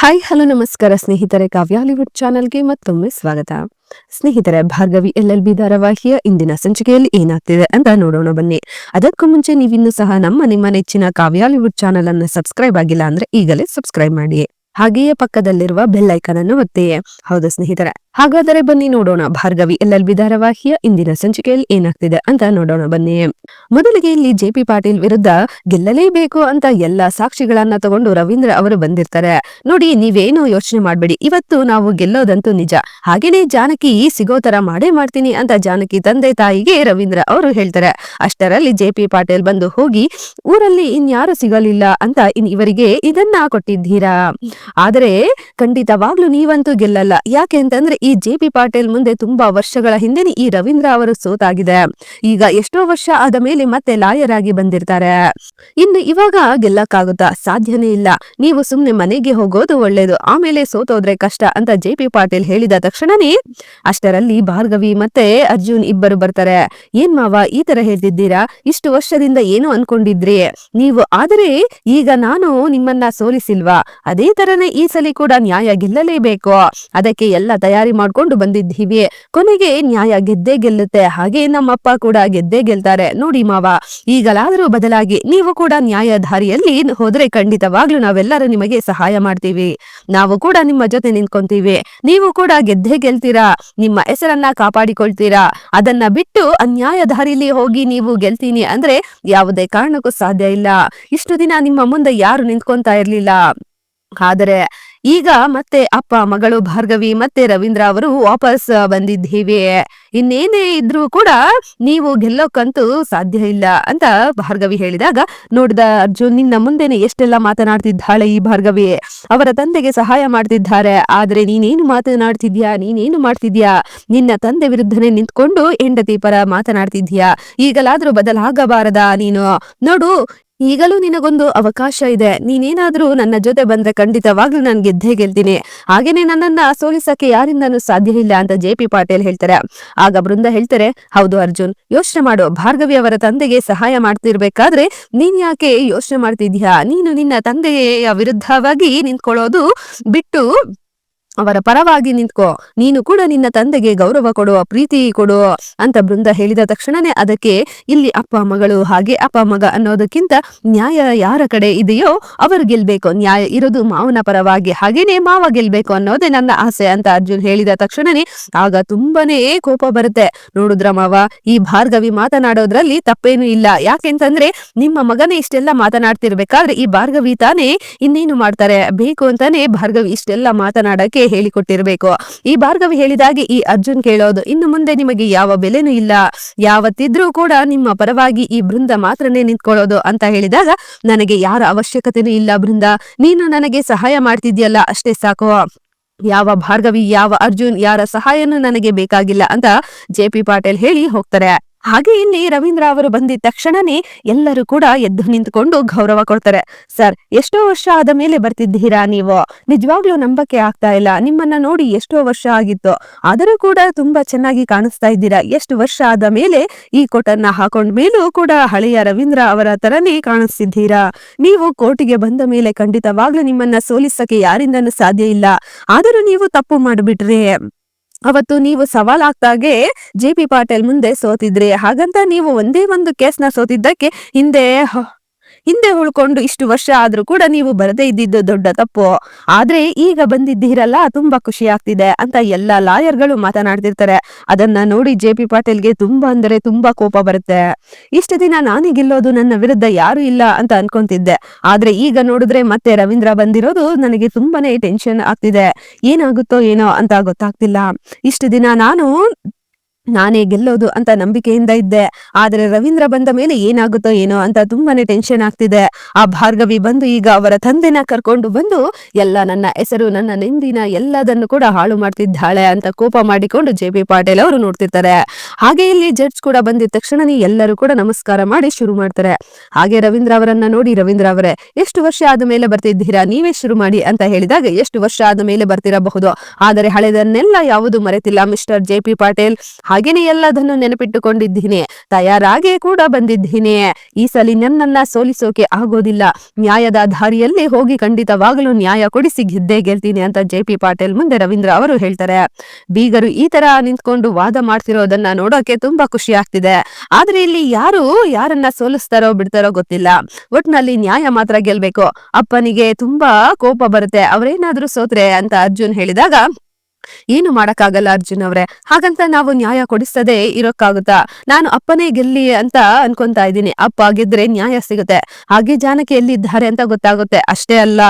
Hi hello ನಮಸ್ಕಾರ ಸ್ನೇಹಿತರೆ. ಕಾವ್ಯಾಲಿವುಡ್ ಚಾನೆಲ್ಗೆ ಮತ್ತೊಮ್ಮೆ ಸ್ವಾಗತ. ಸ್ನೇಹಿತರೆ, ಭಾರ್ಗವಿ ಎಲ್ ಎಲ್ ಬಿ ಧಾರಾವಾಹಿಯ ಇಂದಿನ ಸಂಚಿಕೆಯಲ್ಲಿ ಏನಾಗ್ತಿದೆ ಅಂತ ನೋಡೋಣ ಬನ್ನಿ. ಅದಕ್ಕೂ ಮುಂಚೆ ನೀವಿನ್ನೂ ಸಹ ನಮ್ಮ ನಿಮ್ಮ ನೆಚ್ಚಿನ ಕಾವ್ಯಾಲಿವುಡ್ ಚಾನೆಲ್ ಅನ್ನು ಸಬ್ಸ್ಕ್ರೈಬ್ ಆಗಿಲ್ಲ ಅಂದ್ರೆ ಈಗಲೇ ಸಬ್ಸ್ಕ್ರೈಬ್ ಮಾಡಿ. ಹಾಗೆಯೇ ಪಕ್ಕದಲ್ಲಿರುವ ಬೆಲ್ ಐಕನ್ ಅನ್ನು ಒತ್ತೆಯೇ. ಹೌದು ಸ್ನೇಹಿತರೆ. ಹಾಗಾದರೆ ಬನ್ನಿ ನೋಡೋಣ ಭಾರ್ಗವಿ. ಎಲ್ ಎಲ್ ಧಾರಾವಾಹಿಯ ಇಂದಿನ ಸಂಚಿಕೆಯಲ್ಲಿ ಏನಾಗ್ತಿದೆ ಅಂತ ನೋಡೋಣ ಬನ್ನಿ. ಮೊದಲಿಗೆ ಇಲ್ಲಿ ಜೆ ಪಿ ಪಾಟೀಲ್ ವಿರುದ್ಧ ಗೆಲ್ಲಲೇಬೇಕು ಅಂತ ಎಲ್ಲಾ ಸಾಕ್ಷಿಗಳನ್ನ ತಗೊಂಡು ರವೀಂದ್ರ ಅವರು ಬಂದಿರ್ತಾರೆ. ನೋಡಿ, ನೀವೇನು ಯೋಚನೆ ಮಾಡ್ಬೇಡಿ. ಇವತ್ತು ನಾವು ಗೆಲ್ಲೋದಂತೂ ನಿಜ. ಹಾಗೇನೆ ಜಾನಕಿ ಸಿಗೋ ತರ ಮಾಡೇ ಮಾಡ್ತೀನಿ ಅಂತ ಜಾನಕಿ ತಂದೆ ತಾಯಿಗೆ ರವೀಂದ್ರ ಅವರು ಹೇಳ್ತಾರೆ. ಅಷ್ಟರಲ್ಲಿ ಜೆ ಪಿ ಪಾಟೀಲ್ ಬಂದು ಹೋಗಿ, ಊರಲ್ಲಿ ಇನ್ಯಾರು ಸಿಗಲಿಲ್ಲ ಅಂತ ಇನ್ ಇವರಿಗೆ ಇದನ್ನ ಕೊಟ್ಟಿದ್ದೀರಾ? ಆದರೆ ಖಂಡಿತವಾಗ್ಲೂ ನೀವಂತೂ ಗೆಲ್ಲಲ್ಲ. ಯಾಕೆ ಅಂತಂದ್ರೆ ಈ ಜೆ ಪಿ ಪಾಟೀಲ್ ಮುಂದೆ ತುಂಬಾ ವರ್ಷಗಳ ಹಿಂದೆನೆ ಈ ರವೀಂದ್ರ ಅವರು ಸೋತಾಗಿದೆ. ಈಗ ಎಷ್ಟೋ ವರ್ಷ ಆದ ಮೇಲೆ ಮತ್ತೆ ಲಾಯರ್ ಆಗಿ ಬಂದಿರ್ತಾರೆ. ಇನ್ನು ಇವಾಗ ಗೆಲ್ಲಕ್ಕಾಗುತ್ತಾ ಸಾಧ್ಯನೇ ಇಲ್ಲ. ನೀವು ಸುಮ್ನೆ ಮನೆಗೆ ಹೋಗೋದು ಒಳ್ಳೇದು, ಆಮೇಲೆ ಸೋತೋದ್ರೆ ಕಷ್ಟ ಅಂತ ಜೆ ಪಿ ಪಾಟೀಲ್ ಹೇಳಿದ ತಕ್ಷಣನೇ ಅಷ್ಟರಲ್ಲಿ ಭಾರ್ಗವಿ ಮತ್ತೆ ಅರ್ಜುನ್ ಇಬ್ಬರು ಬರ್ತಾರೆ. ಏನ್ ಮಾವ, ಈ ತರ ಹೇಳ್ತಿದ್ದೀರಾ? ಇಷ್ಟು ವರ್ಷದಿಂದ ಏನು ಅನ್ಕೊಂಡಿದ್ರಿ? ನೀವು ಆದರೆ ಈಗ ನಾನು ನಿಮ್ಮನ್ನ ಸೋಲಿಸಿಲ್ವಾ? ಅದೇ ತರನೇ ಈ ಸಲ ಕೂಡ ನ್ಯಾಯ ಗೆಲ್ಲಲೇಬೇಕು. ಅದಕ್ಕೆ ಎಲ್ಲ ತಯಾರಿ ಮಾಡ್ಕೊಂಡು ಬಂದಿದ್ದೀವಿ. ಕೊನೆಗೆ ನ್ಯಾಯ ಗೆದ್ದೇ ಗೆಲ್ಲುತ್ತೆ. ಹಾಗೆ ನಮ್ಮಪ್ಪ ಕೂಡ ಗೆದ್ದೇ ಗೆಲ್ತಾರೆ. ನೋಡಿ ಮಾವ, ಈಗಲಾದರೂ ಬದಲಾಗಿ ನೀವು ಕೂಡ ನ್ಯಾಯ ದಾರಿಯಲ್ಲಿ ಹೋದ್ರೆ ಖಂಡಿತವಾಗ್ಲೂ ನಾವೆಲ್ಲರೂ ನಿಮಗೆ ಸಹಾಯ ಮಾಡ್ತೀವಿ. ನಾವು ಕೂಡ ನಿಮ್ಮ ಜೊತೆ ನಿಂತ್ಕೊಂತೀವಿ. ನೀವು ಕೂಡ ಗೆದ್ದೇ ಗೆಲ್ತೀರಾ? ನಿಮ್ಮ ಹೆಸರನ್ನ ಕಾಪಾಡಿಕೊಳ್ತೀರಾ? ಅದನ್ನ ಬಿಟ್ಟು ಅನ್ಯಾಯ ದಾರಿಲಿ ಹೋಗಿ ನೀವು ಗೆಲ್ತೀನಿ ಅಂದ್ರೆ ಯಾವುದೇ ಕಾರಣಕ್ಕೂ ಸಾಧ್ಯ ಇಲ್ಲ. ಇಷ್ಟು ದಿನ ನಿಮ್ಮ ಮುಂದೆ ಯಾರು ನಿಂತ್ಕೊಂತಾ ಇರ್ಲಿಲ್ಲ. ಆದರೆ ಈಗ ಮತ್ತೆ ಅಪ್ಪ, ಮಗಳು ಭಾರ್ಗವಿ ಮತ್ತೆ ರವೀಂದ್ರ ಅವರು ವಾಪಸ್ ಬಂದಿದ್ದೀವಿ. ಇನ್ನೇನೇ ಇದ್ರೂ ಕೂಡ ನೀವು ಗೆಲ್ಲೋಕ್ಕಂತೂ ಸಾಧ್ಯ ಇಲ್ಲ ಅಂತ ಭಾರ್ಗವಿ ಹೇಳಿದಾಗ, ನೋಡಿದ ಅರ್ಜುನ್, ನಿನ್ನ ಮುಂದೆನೆ ಎಷ್ಟೆಲ್ಲ ಮಾತನಾಡ್ತಿದ್ದಾಳೆ ಈ ಭಾರ್ಗವಿ. ಅವರ ತಂದೆಗೆ ಸಹಾಯ ಮಾಡ್ತಿದ್ದಾರೆ. ಆದ್ರೆ ನೀನೇನು ಮಾತನಾಡ್ತಿದ್ಯಾ? ನೀನೇನು ಮಾಡ್ತಿದ್ಯಾ? ನಿನ್ನ ತಂದೆ ವಿರುದ್ಧನೇ ನಿಂತ್ಕೊಂಡು ಹೆಂಡತಿ ಪರ ಮಾತನಾಡ್ತಿದ್ಯಾ? ಈಗಲಾದ್ರೂ ಬದಲಾಗಬಾರದಾ ನೀನು? ನೋಡು ಈಗಲೂ ನಿನಗೊಂದು ಅವಕಾಶ ಇದೆ. ನೀನೇನಾದ್ರೂ ನನ್ನ ಜೊತೆ ಬಂದ್ರೆ ಖಂಡಿತವಾಗ್ಲೂ ನಾನು ಗೆದ್ದೇ ಗೆಲ್ತೀನಿ. ಹಾಗೇನೆ ನನ್ನನ್ನ ಸೋಲಿಸಕ್ಕೆ ಯಾರಿಂದನೂ ಸಾಧ್ಯ ಇಲ್ಲ ಅಂತ ಜೆ ಪಿ ಪಾಟೀಲ್ ಹೇಳ್ತಾರೆ. ಆಗ ಬೃಂದ ಹೇಳ್ತಾರೆ, ಹೌದು ಅರ್ಜುನ್, ಯೋಚನೆ ಮಾಡು. ಭಾರ್ಗವಿ ಅವರ ತಂದೆಗೆ ಸಹಾಯ ಮಾಡ್ತಿರ್ಬೇಕಾದ್ರೆ ನೀನ್ ಯಾಕೆ ಯೋಚನೆ ಮಾಡ್ತಿದ್ಯಾ? ನೀನು ನಿನ್ನ ತಂದೆಯ ವಿರುದ್ಧವಾಗಿ ನಿಂತ್ಕೊಳ್ಳೋದು ಬಿಟ್ಟು ಅವರ ಪರವಾಗಿ ನಿಂತ್ಕೋ. ನೀನು ಕೂಡ ನಿನ್ನ ತಂದೆಗೆ ಗೌರವ ಕೊಡು, ಪ್ರೀತಿ ಕೊಡು ಅಂತ ಬೃಂದ ಹೇಳಿದ ತಕ್ಷಣನೇ ಅದಕ್ಕೆ ಇಲ್ಲಿ ಅಪ್ಪ ಮಗಳು ಹಾಗೆ ಅಪ್ಪ ಮಗ ಅನ್ನೋದಕ್ಕಿಂತ ನ್ಯಾಯ ಯಾರ ಕಡೆ ಇದೆಯೋ ಅವರು ಗೆಲ್ಬೇಕು. ನ್ಯಾಯ ಇರೋದು ಮಾವನ ಪರವಾಗಿ ಹಾಗೇನೆ ಮಾವ ಗೆಲ್ಬೇಕು ಅನ್ನೋದೇ ನನ್ನ ಆಸೆ ಅಂತ ಅರ್ಜುನ್ ಹೇಳಿದ ತಕ್ಷಣನೇ ಆಗ ತುಂಬಾನೇ ಕೋಪ ಬರುತ್ತೆ. ನೋಡುದ್ರ ಮಾವ, ಈ ಭಾರ್ಗವಿ ಮಾತನಾಡೋದ್ರಲ್ಲಿ ತಪ್ಪೇನು ಇಲ್ಲ. ಯಾಕೆಂತಂದ್ರೆ ನಿಮ್ಮ ಮಗನೇ ಇಷ್ಟೆಲ್ಲ ಮಾತನಾಡ್ತಿರ್ಬೇಕಾದ್ರೆ ಈ ಭಾರ್ಗವಿ ತಾನೇ ಇನ್ನೇನು ಮಾಡ್ತಾರೆ? ಬೇಕು ಅಂತಾನೆ ಭಾರ್ಗವಿ ಇಷ್ಟೆಲ್ಲ ಮಾತನಾಡಕ್ಕೆ ಹೇಳಿಕೊಟ್ಟಿರ್ಬೇಕು. ಈ ಭಾರ್ಗವಿ ಹೇಳಿದಾಗೆ ಈ ಅರ್ಜುನ್ ಕೇಳೋದು ಇನ್ನು ಮುಂದೆ ನಿಮಗೆ ಯಾವ ಬೆಲೆನೂ ಇಲ್ಲ. ಯಾವತ್ತಿದ್ರೂ ಕೂಡ ನಿಮ್ಮ ಪರವಾಗಿ ಈ ಬೃಂದ ಮಾತ್ರನೇ ನಿಂತ್ಕೊಳ್ಳೋದು ಅಂತ ಹೇಳಿದಾಗ, ನನಗೆ ಯಾರ ಅವಶ್ಯಕತೆನೂ ಇಲ್ಲ ಬೃಂದ. ನೀನು ನನಗೆ ಸಹಾಯ ಮಾಡ್ತಿದ್ಯಲ್ಲ, ಅಷ್ಟೇ ಸಾಕು. ಯಾವ ಭಾರ್ಗವಿ, ಯಾವ ಅರ್ಜುನ್, ಯಾರ ಸಹಾಯನೂ ನನಗೆ ಬೇಕಾಗಿಲ್ಲ ಅಂತ ಜೆ ಪಿ ಪಾಟೀಲ್ ಹೇಳಿ ಹೋಗ್ತಾರೆ. ಹಾಗೆ ಇಲ್ಲಿ ರವೀಂದ್ರ ಅವರು ಬಂದಿದ ತಕ್ಷಣನೇ ಎಲ್ಲರೂ ಕೂಡ ಎದ್ದು ನಿಂತ್ಕೊಂಡು ಗೌರವ ಕೊಡ್ತಾರೆ. ಸರ್, ಎಷ್ಟೋ ವರ್ಷ ಆದ ಮೇಲೆ ಬರ್ತಿದ್ದೀರಾ ನೀವು? ನಿಜವಾಗ್ಲೂ ನಂಬಕ್ಕೆ ಆಗ್ತಾ ಇಲ್ಲ. ನಿಮ್ಮನ್ನ ನೋಡಿ ಎಷ್ಟೋ ವರ್ಷ ಆಗಿತ್ತು. ಆದರೂ ಕೂಡ ತುಂಬಾ ಚೆನ್ನಾಗಿ ಕಾಣಿಸ್ತಾ ಇದ್ದೀರಾ. ಎಷ್ಟು ವರ್ಷ ಆದ ಮೇಲೆ ಈ ಕೋಟನ್ನ ಹಾಕೊಂಡ ಮೇಲೂ ಕೂಡ ಹಳೆಯ ರವೀಂದ್ರ ಅವರ ತರನೇ ಕಾಣಿಸ್ತಿದ್ದೀರಾ? ನೀವು ಕೋರ್ಟಿಗೆ ಬಂದ ಮೇಲೆ ಖಂಡಿತವಾಗ್ಲೂ ನಿಮ್ಮನ್ನ ಸೋಲಿಸಕ್ಕೆ ಯಾರಿಂದನೂ ಸಾಧ್ಯ ಇಲ್ಲ. ಆದರೂ ನೀವು ತಪ್ಪು ಮಾಡಿಬಿಟ್ರೆ. ಅವತ್ತು ನೀವು ಸವಾಲಾಗ್ದಾಗೆ ಜೆ ಪಿ ಪಾಟೀಲ್ ಮುಂದೆ ಸೋತಿದ್ರಿ. ಹಾಗಂತ ನೀವು ಒಂದೇ ಒಂದು ಕೇಸ್ನ ಸೋತಿದ್ದಕ್ಕೆ ಹಿಂದೆ ಹಿಂದೆ ಉಳ್ಕೊಂಡು ಇಷ್ಟು ವರ್ಷ ಆದ್ರೂ ಕೂಡ ನೀವು ಬರದೇ ಇದ್ದಿದ್ದು ದೊಡ್ಡ ತಪ್ಪು. ಆದ್ರೆ ಈಗ ಬಂದಿದ್ದೀರಲ್ಲ, ತುಂಬಾ ಖುಷಿ ಆಗ್ತಿದೆ ಅಂತ ಎಲ್ಲಾ ಲಾಯರ್ಗಳು ಮಾತನಾಡ್ತಿರ್ತಾರೆ. ಅದನ್ನ ನೋಡಿ ಜೆ ಪಿ ಪಾಟೀಲ್ಗೆ ತುಂಬಾ ಅಂದ್ರೆ ತುಂಬಾ ಕೋಪ ಬರುತ್ತೆ. ಇಷ್ಟು ದಿನ ನಾನೇ ಗೆಲ್ಲೋದು ನನ್ನ ವಿರುದ್ಧ ಯಾರು ಇಲ್ಲ ಅಂತ ಅನ್ಕೊಂತಿದ್ದೆ. ಆದ್ರೆ ಈಗ ನೋಡಿದ್ರೆ ಮತ್ತೆ ರವೀಂದ್ರ ಬಂದಿರೋದು ನನಗೆ ತುಂಬಾನೇ ಟೆನ್ಷನ್ ಆಗ್ತಿದೆ. ಏನಾಗುತ್ತೋ ಏನೋ ಅಂತ ಗೊತ್ತಾಗ್ತಿಲ್ಲ. ಇಷ್ಟು ದಿನ ನಾನು ನಾನೇ ಗೆಲ್ಲೋದು ಅಂತ ನಂಬಿಕೆಯಿಂದ ಇದ್ದೆ. ಆದ್ರೆ ರವೀಂದ್ರ ಬಂದ ಮೇಲೆ ಏನಾಗುತ್ತೋ ಏನೋ ಅಂತ ತುಂಬಾನೇ ಟೆನ್ಷನ್ ಆಗ್ತಿದೆ. ಆ ಭಾರ್ಗವಿ ಬಂದು ಈಗ ಅವರ ತಂದೆನ ಕರ್ಕೊಂಡು ಬಂದು ಎಲ್ಲ ನನ್ನ ಹೆಸರು, ನನ್ನ ನೆಂದಿನ ಎಲ್ಲದನ್ನು ಕೂಡ ಹಾಳು ಮಾಡ್ತಿದ್ದಾಳೆ ಅಂತ ಕೋಪ ಮಾಡಿಕೊಂಡು ಜೆ ಪಿ ಪಾಟೀಲ್ ಅವರು ನೋಡ್ತಿರ್ತಾರೆ. ಹಾಗೆ ಇಲ್ಲಿ ಜಡ್ಜ್ ಕೂಡ ಬಂದಿದ ತಕ್ಷಣನೇ ಎಲ್ಲರೂ ಕೂಡ ನಮಸ್ಕಾರ ಮಾಡಿ ಶುರು ಮಾಡ್ತಾರೆ. ಹಾಗೆ ರವೀಂದ್ರ ಅವರನ್ನ ನೋಡಿ ರವೀಂದ್ರ ಅವರೇ, ಎಷ್ಟು ವರ್ಷ ಆದ ಮೇಲೆ ಬರ್ತಿದ್ದೀರಾ? ನೀವೇ ಶುರು ಮಾಡಿ ಅಂತ ಹೇಳಿದಾಗ, ಎಷ್ಟು ವರ್ಷ ಆದ ಮೇಲೆ ಬರ್ತಿರಬಹುದು. ಆದರೆ ಹಳೆದನ್ನೆಲ್ಲ ಯಾವುದು ಮರೆತಿಲ್ಲ ಮಿಸ್ಟರ್ ಜೆ ಪಾಟೀಲ್. ಹಾಗೇನೆ ಎಲ್ಲದನ್ನು ನೆನಪಿಟ್ಟುಕೊಂಡಿದ್ದೀನಿ. ತಯಾರಾಗೇ ಕೂಡ ಬಂದಿದ್ದೀನಿ. ಈ ಸಲಿ ನನ್ನನ್ನ ಸೋಲಿಸೋಕೆ ಆಗೋದಿಲ್ಲ. ನ್ಯಾಯದ ದಾರಿಯಲ್ಲಿ ಹೋಗಿ ಖಂಡಿತವಾಗಲೂ ನ್ಯಾಯ ಕೊಡಿಸಿ ಗೆದ್ದೇ ಗೆಲ್ತೀನಿ ಅಂತ ಜೆ ಪಿ ಪಾಟೀಲ್ ಮುಂದೆ ರವೀಂದ್ರ ಅವರು ಹೇಳ್ತಾರೆ. ಬೀಗರು ಈ ತರ ನಿಂತ್ಕೊಂಡು ವಾದ ಮಾಡ್ತಿರೋದನ್ನ ನೋಡೋಕೆ ತುಂಬಾ ಖುಷಿ ಆಗ್ತಿದೆ. ಆದ್ರೆ ಇಲ್ಲಿ ಯಾರು ಯಾರನ್ನ ಸೋಲಿಸ್ತಾರೋ ಬಿಡ್ತಾರೋ ಗೊತ್ತಿಲ್ಲ. ಒಟ್ನಲ್ಲಿ ನ್ಯಾಯ ಮಾತ್ರ ಗೆಲ್ಬೇಕು. ಅಪ್ಪನಿಗೆ ತುಂಬಾ ಕೋಪ ಬರುತ್ತೆ. ಅವರೇನಾದ್ರೂ ಸೋತ್ರೆ ಅಂತ ಅರ್ಜುನ್ ಹೇಳಿದಾಗ ಏನು ಮಾಡಕ್ಕಾಗಲ್ಲ ಅರ್ಜುನ್ ಅವ್ರೆ? ಹಾಗಂತ ನಾವು ನ್ಯಾಯ ಕೊಡಿಸದೆ ಇರೋಕ್ಕಾಗುತ್ತಾ? ನಾನು ಅಪ್ಪನೇ ಗೆಲ್ಲಿ ಅಂತ ಅನ್ಕೊಂತಾ ಇದ್ದೀನಿ. ಅಪ್ಪ ಗೆದ್ರೆ ನ್ಯಾಯ ಸಿಗುತ್ತೆ. ಹಾಗೆ ಜಾನಕಿ ಎಲ್ಲಿದ್ದಾರೆ ಅಂತ ಗೊತ್ತಾಗುತ್ತೆ. ಅಷ್ಟೇ ಅಲ್ಲ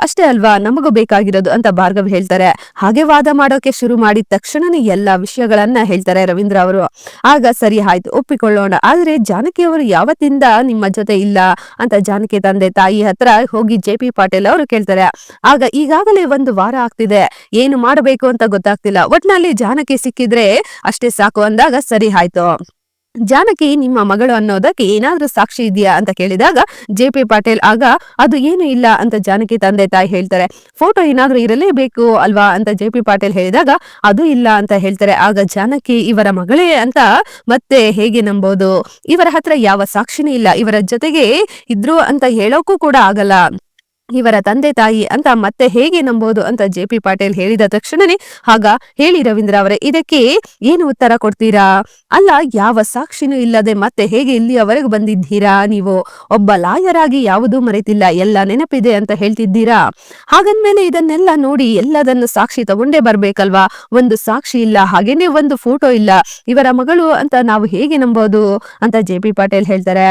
ಅಷ್ಟೇ ಅಲ್ವಾ? ನಮಗೂ ಬೇಕಾಗಿರೋದು ಅಂತ ಭಾರ್ಗವ್ ಹೇಳ್ತಾರೆ. ಹಾಗೆ ವಾದ ಮಾಡೋಕೆ ಶುರು ಮಾಡಿದ ತಕ್ಷಣನೇ ಎಲ್ಲಾ ವಿಷಯಗಳನ್ನ ಹೇಳ್ತಾರೆ ರವೀಂದ್ರ ಅವರು. ಆಗ ಸರಿ ಆಯ್ತು, ಒಪ್ಪಿಕೊಳ್ಳೋಣ. ಆದ್ರೆ ಜಾನಕಿ ಅವರು ಯಾವತ್ತಿಂದ ನಿಮ್ಮ ಜೊತೆ ಇಲ್ಲ ಅಂತ ಜಾನಕಿ ತಂದೆ ತಾಯಿ ಹತ್ರ ಹೋಗಿ ಜೆ ಪಿ ಪಾಟೀಲ್ ಅವರು ಕೇಳ್ತಾರೆ. ಆಗ ಈಗಾಗಲೇ ಒಂದು ವಾರ ಆಗ್ತಿದೆ. ಏನು ಮಾಡಬೇಕು? ಅಂತ ಗೊತ್ತಾಗ್ತಿಲ್ಲ. ಒಟ್ನಲ್ಲಿ ಜಾನಕಿ ಸಿಕ್ಕಿದ್ರೆ ಅಷ್ಟೇ ಸಾಕು ಅಂದಾಗ ಸರಿ ಆಯ್ತು. ಜಾನಕಿ ನಿಮ್ಮ ಮಗಳು ಅನ್ನೋದಕ್ಕೆ ಏನಾದ್ರೂ ಸಾಕ್ಷಿ ಇದೆಯಾ ಅಂತ ಕೇಳಿದಾಗ ಜೆ ಪಿ ಪಾಟೀಲ್, ಆಗ ಅದು ಏನು ಇಲ್ಲ ಅಂತ ಜಾನಕಿ ತಂದೆ ತಾಯಿ ಹೇಳ್ತಾರೆ. ಫೋಟೋ ಏನಾದ್ರೂ ಇರಲೇಬೇಕು ಅಲ್ವಾ ಅಂತ ಜೆ ಪಿ ಪಾಟೀಲ್ ಹೇಳಿದಾಗ ಅದು ಇಲ್ಲ ಅಂತ ಹೇಳ್ತಾರೆ. ಆಗ ಜಾನಕಿ ಇವರ ಮಗಳೇ ಅಂತ ಮತ್ತೆ ಹೇಗೆ ನಂಬೋದು? ಇವರ ಹತ್ರ ಯಾವ ಸಾಕ್ಷಿನೂ ಇಲ್ಲ. ಇವರ ಜೊತೆಗೆ ಇದ್ರು ಅಂತ ಹೇಳೋಕ್ಕೂ ಕೂಡ ಆಗಲ್ಲ. ಇವರ ತಂದೆ ತಾಯಿ ಅಂತ ಮತ್ತೆ ಹೇಗೆ ನಂಬೋದು ಅಂತ ಜೆ ಪಿ ಪಾಟೀಲ್ ಹೇಳಿದ ತಕ್ಷಣನೇ ಆಗ ಹೇಳಿ ರವೀಂದ್ರ ಅವರೇ, ಇದಕ್ಕೆ ಏನು ಉತ್ತರ ಕೊಡ್ತೀರಾ? ಅಲ್ಲ, ಯಾವ ಸಾಕ್ಷಿನೂ ಇಲ್ಲದೆ ಮತ್ತೆ ಹೇಗೆ ಇಲ್ಲಿಯವರೆಗೂ ಬಂದಿದ್ದೀರಾ? ನೀವು ಒಬ್ಬ ಲಾಯರ್ ಆಗಿ ಯಾವುದೂ ಮರೆತಿಲ್ಲ, ಎಲ್ಲ ನೆನಪಿದೆ ಅಂತ ಹೇಳ್ತಿದ್ದೀರಾ? ಹಾಗಂದ್ಮೇಲೆ ಇದನ್ನೆಲ್ಲ ನೋಡಿ ಎಲ್ಲದನ್ನು ಸಾಕ್ಷಿ ತಗೊಂಡೇ ಬರ್ಬೇಕಲ್ವಾ? ಒಂದು ಸಾಕ್ಷಿ ಇಲ್ಲ ಹಾಗೇನೆ ಒಂದು ಫೋಟೋ ಇಲ್ಲ, ಇವರ ಮಗಳು ಅಂತ ನಾವು ಹೇಗೆ ನಂಬೋದು ಅಂತ ಜೆ ಪಿ ಪಾಟೀಲ್ ಹೇಳ್ತಾರೆ.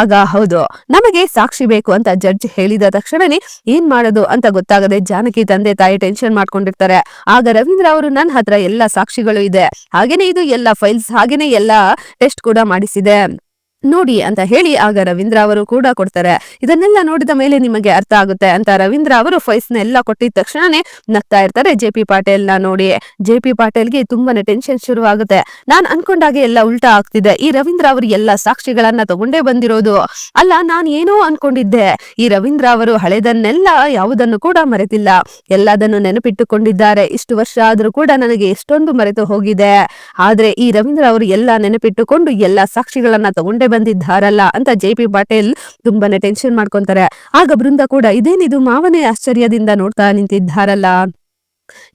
ಆಗ ಹೌದು, ನಮಗೆ ಸಾಕ್ಷಿ ಬೇಕು ಅಂತ ಜಡ್ಜ್ ಹೇಳಿದ ತಕ್ಷಣನೇ ಏನ್ ಮಾಡೋದು ಅಂತ ಗೊತ್ತಾಗದೆ ಜಾನಕಿ ತಂದೆ ತಾಯಿ ಟೆನ್ಷನ್ ಮಾಡ್ಕೊಂಡಿರ್ತಾರೆ. ಆಗ ರವೀಂದ್ರ ಅವರು ನನ್ನ ಹತ್ರ ಎಲ್ಲಾ ಸಾಕ್ಷಿಗಳು ಇದೆ. ಹಾಗೇನೆ ಇದು ಎಲ್ಲಾ ಫೈಲ್ಸ್ ಹಾಗೇನೆ ಎಲ್ಲಾ ಟೆಸ್ಟ್ ಕೂಡ ಮಾಡಿಸಿದೆ. ನೋಡಿ ಅಂತ ಹೇಳಿ ಆಗ ರವೀಂದ್ರ ಅವರು ಕೂಡ ಕೊಡ್ತಾರೆ. ಇದನ್ನೆಲ್ಲ ನೋಡಿದ ಮೇಲೆ ನಿಮಗೆ ಅರ್ಥ ಆಗುತ್ತೆ ಅಂತ ರವೀಂದ್ರ ಅವರು ಫೈಸ್ ಎಲ್ಲ ಕೊಟ್ಟಿದ ತಕ್ಷಣನೇ ನಗ್ತಾ ಇರ್ತಾರೆ ಜೆ ಪಿ ಪಾಟೀಲ್ನ ನೋಡಿ. ಜೆ ಪಿ ಪಾಟೀಲ್ಗೆ ತುಂಬಾನೇ ಟೆನ್ಷನ್ ಶುರು ಆಗುತ್ತೆ ನಾನ್ ಅನ್ಕೊಂಡಾಗೆ ಎಲ್ಲ ಉಲ್ಟಾ ಆಗ್ತಿದೆ. ಈ ರವೀಂದ್ರ ಅವರು ಎಲ್ಲ ಸಾಕ್ಷಿಗಳನ್ನ ತಗೊಂಡೇ ಬಂದಿರೋದು. ಅಲ್ಲ, ನಾನ್ ಏನೋ ಅನ್ಕೊಂಡಿದ್ದೆ. ಈ ರವೀಂದ್ರ ಅವರು ಹಳೆದನ್ನೆಲ್ಲ ಯಾವುದನ್ನು ಕೂಡ ಮರೆತಿಲ್ಲ. ಎಲ್ಲದನ್ನು ನೆನಪಿಟ್ಟುಕೊಂಡಿದ್ದಾರೆ. ಇಷ್ಟು ವರ್ಷ ಆದ್ರೂ ಕೂಡ ನನಗೆ ಎಷ್ಟೊಂದು ಮರೆತು ಹೋಗಿದೆ. ಆದ್ರೆ ಈ ರವೀಂದ್ರ ಅವರು ಎಲ್ಲ ನೆನಪಿಟ್ಟುಕೊಂಡು ಎಲ್ಲ ಸಾಕ್ಷಿಗಳನ್ನ ತಗೊಂಡೇ ಬಂದಿದ್ದಾರಲ್ಲ ಅಂತ ಜೆ ಪಿ ಪಾಟೀಲ್ ತುಂಬಾನೇ ಟೆನ್ಷನ್ ಮಾಡ್ಕೊಂತಾರೆ. ಆಗ ಬೃಂದ ಕೂಡ ಇದೇನಿದು ಮಾವನೇ ಆಶ್ಚರ್ಯದಿಂದ ನೋಡ್ತಾ ನಿಂತಿದ್ದಾರಲ್ಲ?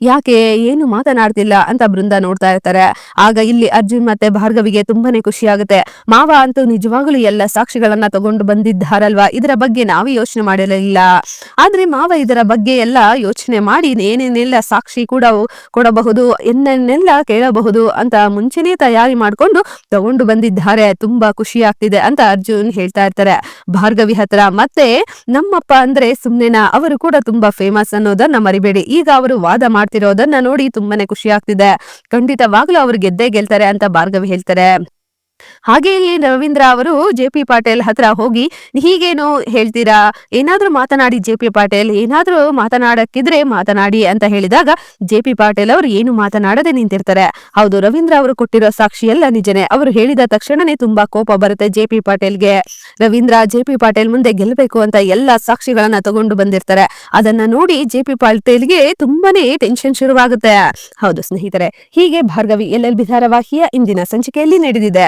ಯಾಕೆ ಏನು ಮಾತನಾಡ್ತಿಲ್ಲ ಅಂತ ಬೃಂದ ನೋಡ್ತಾ ಇರ್ತಾರೆ. ಆಗ ಇಲ್ಲಿ ಅರ್ಜುನ್ ಮತ್ತೆ ಭಾರ್ಗವಿಗೆ ತುಂಬಾನೇ ಖುಷಿ ಆಗುತ್ತೆ. ಮಾವ ಅಂತೂ ನಿಜವಾಗ್ಲೂ ಎಲ್ಲ ಸಾಕ್ಷಿಗಳನ್ನ ತಗೊಂಡು ಬಂದಿದ್ದಾರಲ್ವಾ? ಇದರ ಬಗ್ಗೆ ನಾವೇ ಯೋಚನೆ ಮಾಡಿರಲಿಲ್ಲ. ಆದ್ರೆ ಮಾವ ಇದರ ಬಗ್ಗೆ ಎಲ್ಲ ಯೋಚನೆ ಮಾಡಿ ಏನೇನೆಲ್ಲ ಸಾಕ್ಷಿ ಕೂಡ ಕೊಡಬಹುದು ಎನ್ನೆಲ್ಲ ಕೇಳಬಹುದು ಅಂತ ಮುಂಚೆನೇ ತಯಾರಿ ಮಾಡ್ಕೊಂಡು ತಗೊಂಡು ಬಂದಿದ್ದಾರೆ. ತುಂಬಾ ಖುಷಿ ಆಗ್ತಿದೆ ಅಂತ ಅರ್ಜುನ್ ಹೇಳ್ತಾ ಇರ್ತಾರೆ. ಭಾರ್ಗವಿ ಹತ್ರ ಮತ್ತೆ ನಮ್ಮಪ್ಪ ಅಂದ್ರೆ ಸುಮ್ನೆನಾ, ಅವರು ಕೂಡ ತುಂಬಾ ಫೇಮಸ್ ಅನ್ನೋದನ್ನ ಮರಿಬೇಡಿ. ಈಗ ಅವರು ಮಾಡ್ತಿರೋದನ್ನ ನೋಡಿ ತುಂಬಾನೇ ಖುಷಿ ಆಗ್ತಿದೆ. ಖಂಡಿತವಾಗ್ಲೂ ಅವ್ರು ಗೆದ್ದೇ ಗೆಲ್ತಾರೆ ಅಂತ ಭಾರ್ಗವಿ ಹೇಳ್ತಾರೆ. ಹಾಗೆಯೇ ರವೀಂದ್ರ ಅವರು ಜೆ ಪಿ ಪಾಟೀಲ್ ಹತ್ರ ಹೋಗಿ, ಹೀಗೇನು ಹೇಳ್ತೀರಾ? ಏನಾದ್ರೂ ಮಾತನಾಡಿ ಜೆ ಪಿ ಪಾಟೀಲ್, ಏನಾದ್ರೂ ಮಾತನಾಡಕ್ಕಿದ್ರೆ ಮಾತನಾಡಿ ಅಂತ ಹೇಳಿದಾಗ ಜೆ ಪಿ ಪಾಟೀಲ್ ಅವರು ಏನು ಮಾತನಾಡದೆ ನಿಂತಿರ್ತಾರೆ. ಹೌದು, ರವೀಂದ್ರ ಅವರು ಕೊಟ್ಟಿರೋ ಸಾಕ್ಷಿ ಎಲ್ಲ ನಿಜನೇ. ಅವರು ಹೇಳಿದ ತಕ್ಷಣನೇ ತುಂಬಾ ಕೋಪ ಬರುತ್ತೆ ಜೆ ಪಿ ಪಾಟೀಲ್ಗೆ. ರವೀಂದ್ರ, ಜೆ ಪಿ ಪಾಟೀಲ್ ಮುಂದೆ ಗೆಲ್ಲಬೇಕು ಅಂತ ಎಲ್ಲಾ ಸಾಕ್ಷಿಗಳನ್ನ ತಗೊಂಡು ಬಂದಿರ್ತಾರೆ. ಅದನ್ನ ನೋಡಿ ಜೆ ಪಿ ಪಾಟೀಲ್ಗೆ ತುಂಬಾನೇ ಟೆನ್ಷನ್ ಶುರುವಾಗುತ್ತೆ. ಹೌದು ಸ್ನೇಹಿತರೆ, ಹೀಗೆ ಭಾರ್ಗವಿ ಎಲ್ ಎಲ್ ಇಂದಿನ ಸಂಚಿಕೆಯಲ್ಲಿ ನಡೆದಿದೆ.